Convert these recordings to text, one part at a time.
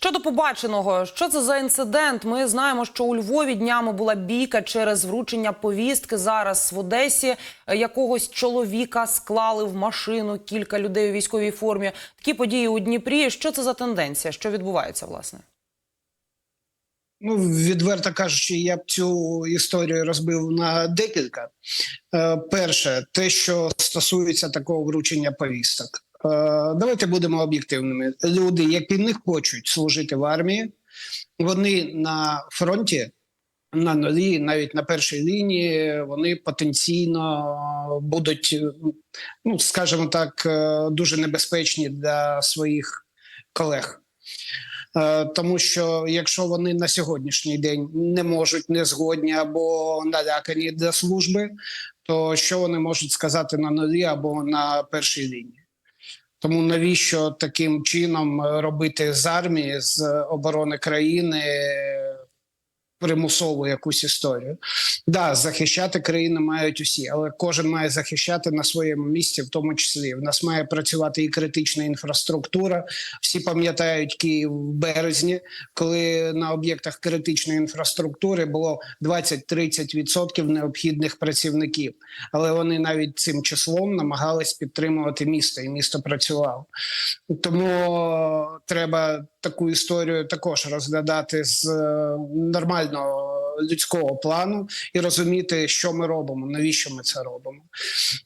Щодо побаченого, що це за інцидент? Ми знаємо, що у Львові днями була бійка через вручення повістки. Зараз в Одесі якогось чоловіка склали в машину кілька людей у військовій формі. Такі події у Дніпрі. Що це за тенденція? Що відбувається, власне? Ну, відверто кажучи, я б цю історію розбив на декілька. Е, перше, те, що стосується такого вручення повісток. Е, давайте будемо об'єктивними. Люди, які не хочуть служити в армії, вони на фронті, на нулі, навіть на першій лінії, вони потенційно будуть, ну скажімо так, е, дуже небезпечні для своїх колег. Е, Тому що якщо вони на сьогоднішній день не можуть, не згодні або налякані для служби, то що вони можуть сказати на нулі або на першій лінії? Тому навіщо таким чином робити з армії з оборони країни примусову якусь історію? Да, захищати країну мають усі, але кожен має захищати на своєму місці, в тому числі. В нас має працювати і критична інфраструктура. Всі пам'ятають Київ в березні, коли на об'єктах критичної інфраструктури було 20-30% необхідних працівників. Але вони навіть цим числом намагались підтримувати місто, і місто працювало. Тому треба таку історію також розглядати з е, нормального людського плану і розуміти, що ми робимо, навіщо ми це робимо.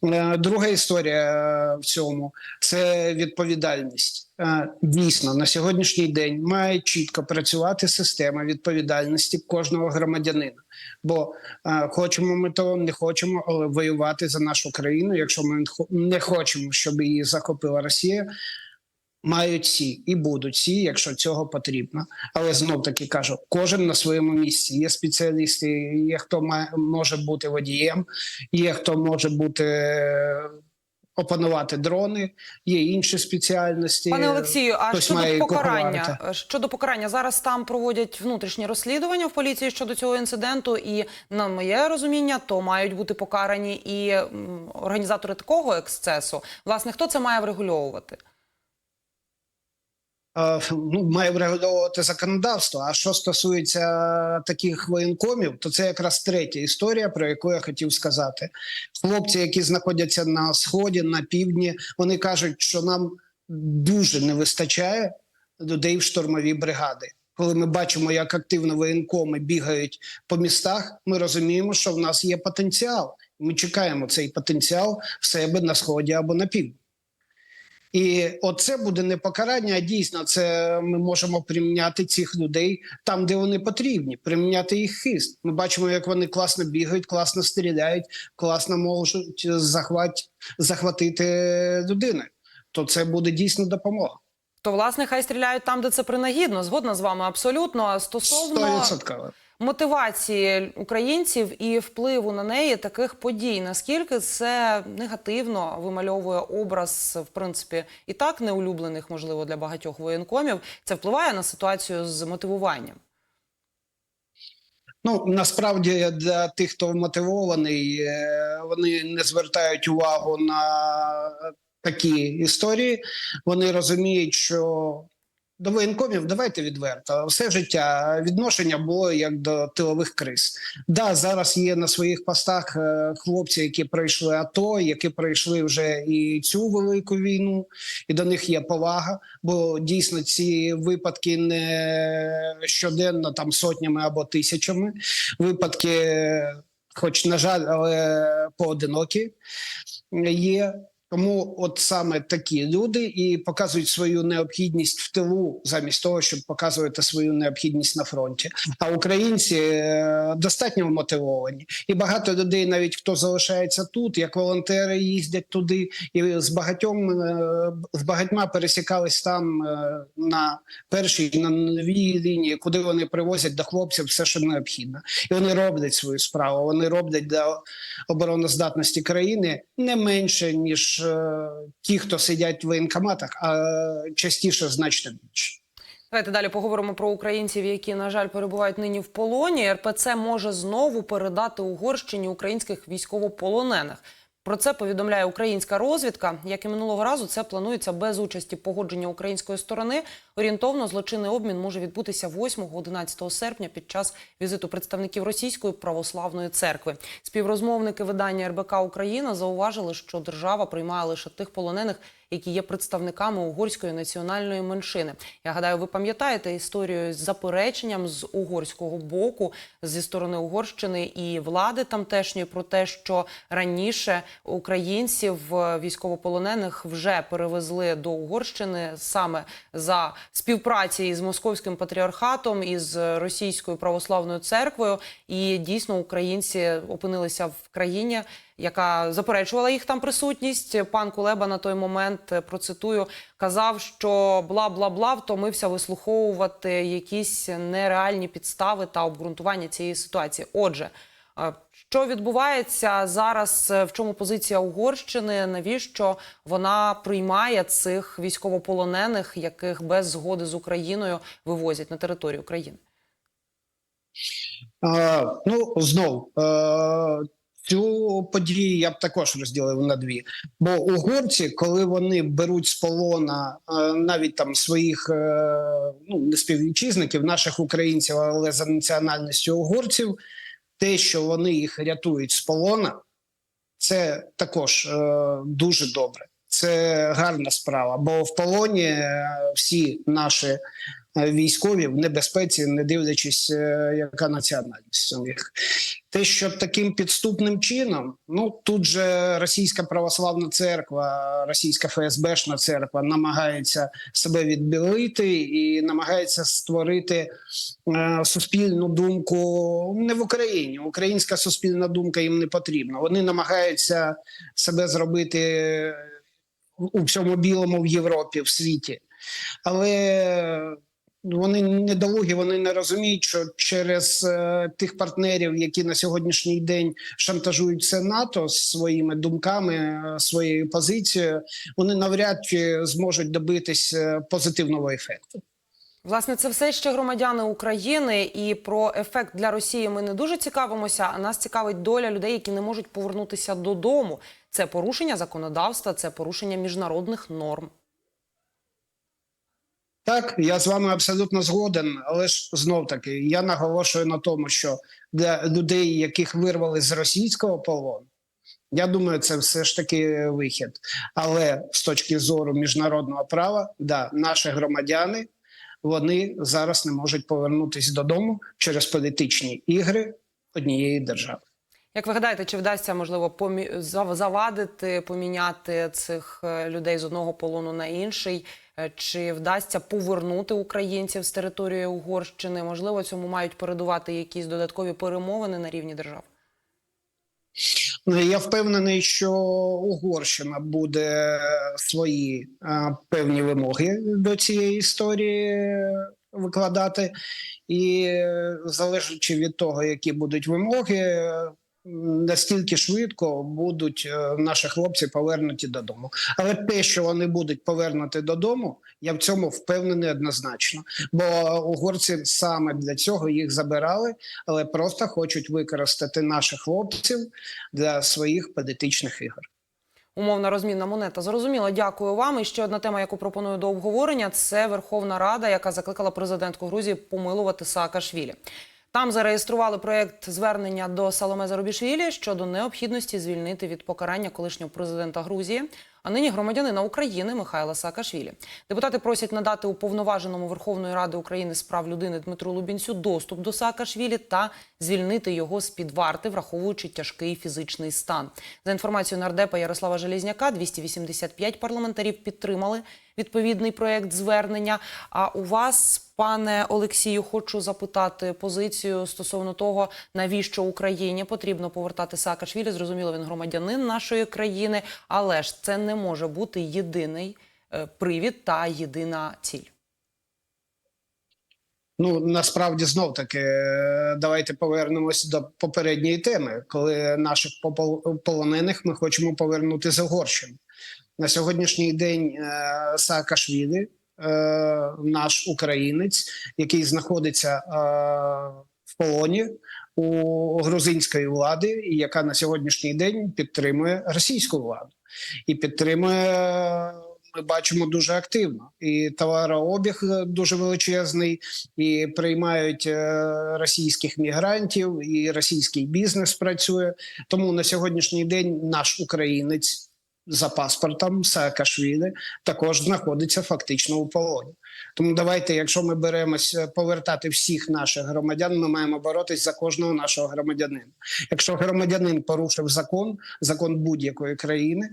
Е, Друга історія е, в цьому це відповідальність. Дійсно, на сьогоднішній день має чітко працювати система відповідальності кожного громадянина. Бо хочемо ми того, не хочемо, але воювати за нашу країну, якщо ми не хочемо, щоб її захопила Росія. Мають всі і будуть всі, якщо цього потрібно. Але знов таки кажу, кожен на своєму місці. Є спеціалісти, є хто має, може бути водієм, є хто може бути е, опанувати дрони, є інші спеціальності. Пане Олексію, а щодо покарання купувати. щодо покарання зараз там проводять внутрішні розслідування в поліції щодо цього інциденту, і на моє розуміння, то мають бути покарані і організатори такого ексцесу. Власне, хто це має врегульовувати? Е, ну, має врегульовувати законодавство. А що стосується таких воєнкомів, то це якраз третя історія, про яку я хотів сказати. Хлопці, які знаходяться на сході, на півдні, вони кажуть, що нам дуже не вистачає людей в штурмові бригади. Коли ми бачимо, як активно воєнкоми бігають по містах, ми розуміємо, що в нас є потенціал. Ми чекаємо цей потенціал в себе на сході або на півдні. І оце буде не покарання, а дійсно це ми можемо приміняти цих людей там, де вони потрібні, приміняти їх хист. Ми бачимо, як вони класно бігають, класно стріляють, класно можуть захват, захватити людину. То це буде дійсно допомога. То власне хай стріляють там, де це принагідно. Згодна з вами абсолютно. А Стосовно 100%. Мотивації українців і впливу на неї таких подій, наскільки це негативно вимальовує образ, в принципі, і так неулюблених, можливо, для багатьох воєнкомів. Це впливає на ситуацію з мотивуванням. Ну насправді для тих, хто мотивований, е, вони не звертають увагу на такі історії. Вони розуміють, що до воєнкомів давайте відверто. Все життя відношення було як до тилових криз. Да, зараз є на своїх постах е, хлопці, які пройшли АТО, які пройшли вже і цю велику війну, і до них є повага. Бо дійсно ці випадки не щоденно там сотнями або тисячами. Випадки, хоч на жаль, але поодинокі є. Тому от саме такі люди і показують свою необхідність в тилу, замість того, щоб показувати свою необхідність на фронті. А українці е, достатньо мотивовані, і багато людей, навіть хто залишається тут, як волонтери, їздять туди, і з багатьом е, з багатьма пересікались там е, на першій на новій лінії, куди вони привозять до хлопців все, що необхідно, і вони роблять свою справу. Вони роблять для обороноздатності країни не менше ніж е, ті, хто сидять в воєнкоматах, а частіше значно більше. Давайте далі поговоримо про українців, які на жаль перебувають нині в полоні. РПЦ може знову передати Угорщині українських військовополонених. Про це повідомляє українська розвідка. Як і минулого разу, це планується без участі погодження української сторони. Орієнтовно злочинний обмін може відбутися 8-11 серпня під час візиту представників Російської православної церкви. Співрозмовники видання РБК Україна зауважили, що держава приймає лише тих полонених, які є представниками угорської національної меншини. Я гадаю, ви пам'ятаєте історію з запереченням з угорського боку зі сторони Угорщини і влади тамтешньої про те, що раніше українців військовополонених вже перевезли до Угорщини саме за співпраці із московським патріархатом із російською православною церквою. І дійсно українці опинилися в країні, яка заперечувала їх там присутність. Пан Кулеба на той момент е, процитую казав, що бла бла бла втомився вислуховувати якісь нереальні підстави та обґрунтування цієї ситуації. Отже. е, Що відбувається зараз? е, В чому позиція Угорщини? Навіщо вона приймає цих військовополонених, яких без згоди з Україною вивозять на територію України? Е, ну знов е, цю подію я б також розділив на дві. Бо угорці, коли вони беруть з полона е, навіть там своїх е, ну не співвітчизників, наших українців, але за національністю угорців, те, що вони їх рятують з полона, це також е, дуже добре. Це гарна справа, бо в полоні всі наші військові в небезпеці, не дивлячись, е, яка національність у них. Те, що таким підступним чином, ну тут же Російська православна церква, Російська ФСБшна церква намагається себе відбілити і намагається створити е, суспільну думку не в Україні. Українська суспільна думка їм не потрібна. Вони намагаються себе зробити у всьому білому в Європі, в світі. Але вони недолугі, вони не розуміють, що через е, тих партнерів, які на сьогоднішній день шантажують все НАТО своїми думками, е, своєю позицією, вони навряд чи зможуть добитись е, позитивного ефекту. Власне, це все ще громадяни України, і про ефект для Росії ми не дуже цікавимося. А нас цікавить доля людей, які не можуть повернутися додому. Це порушення законодавства, це порушення міжнародних норм. Так, я з вами абсолютно згоден, але ж знов таки я наголошую на тому, що для людей, яких вирвали з російського полону, я думаю, це все ж таки вихід. Але з точки зору міжнародного права, да, наші громадяни вони зараз не можуть повернутися додому через політичні ігри однієї держави. Як ви гадаєте, чи вдасться можливо помі... завадити поміняти цих е, людей з одного полону на інший? Е, Чи вдасться повернути українців з території Угорщини? Можливо, цьому мають передувати якісь додаткові перемовини на рівні держав? Ну, Я впевнений, що Угорщина буде свої е, певні вимоги до цієї історії викладати, і залежачи від того, які будуть вимоги, настільки швидко будуть е, наші хлопці повернуті додому. Але те, що вони будуть повернути додому, я в цьому впевнений однозначно. Бо угорці саме для цього їх забирали, але просто хочуть використати наших хлопців для своїх політичних ігор. Умовна розмінна монета. Зрозуміло, дякую вам. І ще одна тема, яку пропоную до обговорення, це Верховна Рада, яка закликала президентку Грузії помилувати Саакашвілі. Там зареєстрували проєкт звернення до Саломе Зарубішвілі щодо необхідності звільнити від покарання колишнього президента Грузії, а нині громадянина України Михайла Саакашвілі. Депутати просять надати уповноваженому Верховної Ради України з прав людини Дмитру Лубінцю доступ до Саакашвілі та звільнити його з під варти, враховуючи тяжкий фізичний стан. За інформацією нардепа Ярослава Желізняка, 285 парламентарів підтримали відповідний проєкт звернення. А у вас, пане Олексію, хочу запитати позицію стосовно того, навіщо Україні потрібно повертати Саакашвілі. Зрозуміло, він громадянин нашої країни, але ж це не може бути єдиний е, привід та єдина ціль. Ну насправді знов таки е, давайте повернемось до попередньої теми, коли наших полонених ми хочемо повернути з Угорщини. На сьогоднішній день е, Саакашвілі, наш українець, який знаходиться е, в полоні, у грузинської влади, і яка на сьогоднішній день підтримує російську владу і підтримує. Ми бачимо дуже активно і товарообіг е, дуже величезний, і приймають е, російських мігрантів, і російський бізнес працює. Тому на сьогоднішній день наш українець за паспортом Саакашвілі також знаходиться фактично у полоні. Тому давайте, якщо ми беремось е, повертати всіх наших громадян, ми маємо боротись за кожного нашого громадянина. Якщо громадянин порушив закон, закон будь-якої країни,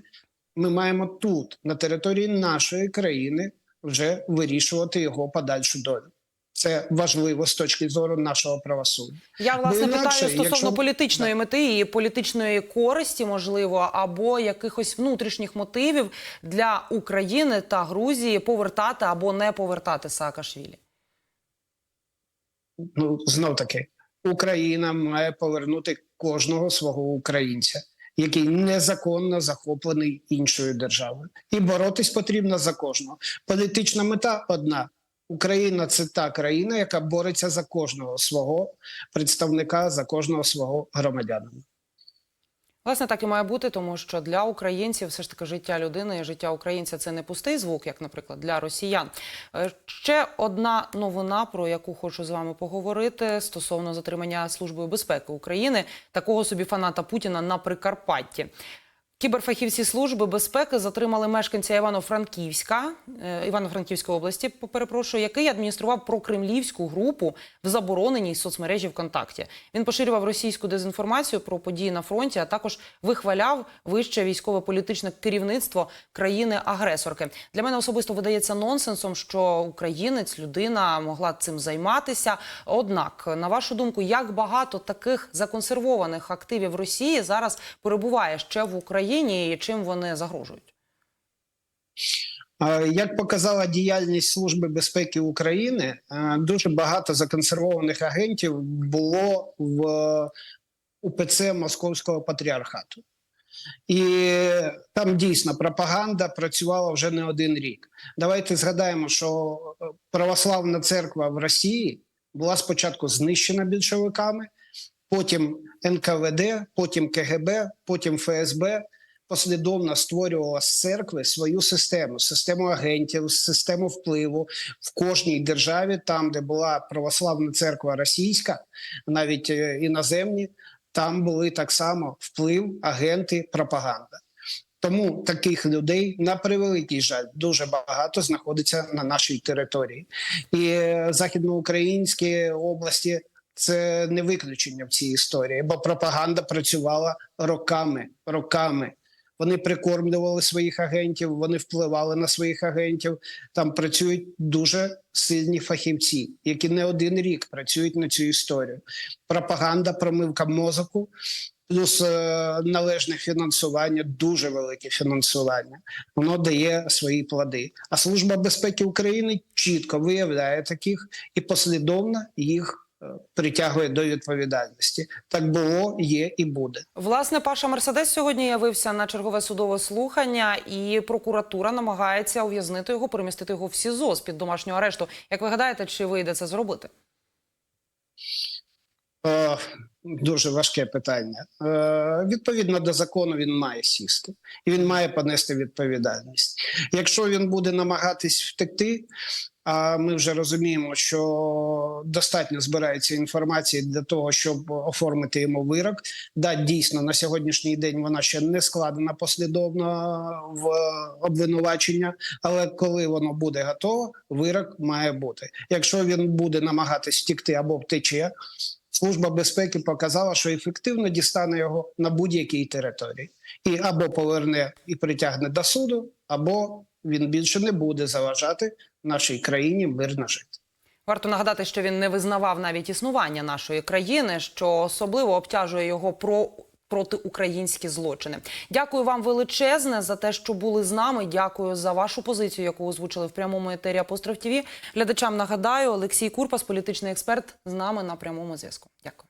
ми маємо тут, на території нашої країни, вже вирішувати його подальшу долю. Це важливо з точки зору нашого правосуддя. Я власне інакше, питаю стосовно якщо- політичної мети і політичної користі, можливо, або якихось внутрішніх мотивів для України та Грузії повертати або не повертати Саакашвілі. ну знов таки Україна має повернути кожного свого українця, який незаконно захоплений іншою державою, і боротись потрібно за кожного. Політична мета одна. Україна це та країна, яка бореться за кожного свого представника, за кожного свого громадянина. Власне, так і має бути, тому що для українців все ж таки життя людини і життя українця це не пустий звук, як, наприклад, для росіян. Е, Ще одна новина, про яку хочу з вами поговорити стосовно затримання службою безпеки України, такого собі фаната Путіна на Прикарпатті. Кіберфахівці служби безпеки затримали мешканця Івано-Франківська е, Івано-Франківської області, перепрошую, який адміністрував прокремлівську групу в забороненій соцмережі ВКонтакті. Він поширював російську дезінформацію про події на фронті, а також вихваляв вище військово-політичне керівництво країни-агресорки. Для мене особисто видається нонсенсом, що українець, людина могла цим займатися. Однак, на вашу думку, як багато таких законсервованих активів Росії зараз перебуває ще в Україні, і чим вони загрожують? Е, Як показала діяльність Служби безпеки України, е, дуже багато законсервованих агентів було в УПЦ Московського патріархату. І там дійсно пропаганда працювала вже не один рік. Давайте згадаємо, що е, православна церква в Росії була спочатку знищена більшовиками, потім НКВД, потім КГБ, потім ФСБ послідовно створювала з церкви свою систему, систему агентів, систему впливу в кожній державі, там, де була православна церква російська, навіть е, іноземні, там були так само вплив, агенти, пропаганда. Тому таких людей на превеликий жаль дуже багато знаходиться на нашій території, і е, західноукраїнські області це не виключення в цій історії, бо пропаганда працювала роками, роками. Вони прикормлювали своїх агентів, вони впливали на своїх агентів. Там працюють дуже сильні фахівці, які не один рік працюють на цю історію. Пропаганда, промивка мозоку, плюс е, належне фінансування, дуже велике фінансування. Воно дає свої плоди. А служба безпеки України чітко виявляє таких і послідовно їх притягує до відповідальності. Так було, є і буде. Власне, Паша Мерседес сьогодні явився на чергове судове слухання, і прокуратура намагається ув'язнити його, перемістити його в СІЗО з під домашнього арешту. Як ви гадаєте, чи вийде це зробити? Е, дуже важке питання. Е, відповідно до закону, він має сісти і він має понести відповідальність. Якщо він буде намагатись втекти, а ми вже розуміємо, що достатньо збирається інформації для того, щоб оформити йому вирок. Да, дійсно на сьогоднішній день вона ще не складена послідовно в обвинувачення, але коли воно буде готово, вирок має бути. Якщо він буде намагатись втекти або втече, Служба безпеки показала, що ефективно дістане його на будь-якій території, і або поверне і притягне до суду, або він більше не буде заважати нашій країні мирно жити. Варто нагадати, що він не визнавав навіть існування нашої країни, що особливо обтяжує його про. Протиукраїнські злочини. Дякую вам величезне за те, що були з нами. Дякую за вашу позицію, яку озвучили в прямому етері Апостроф ТВ. Глядачам нагадаю, Олексій Курпас, політичний експерт, з нами на прямому зв'язку. Дякую.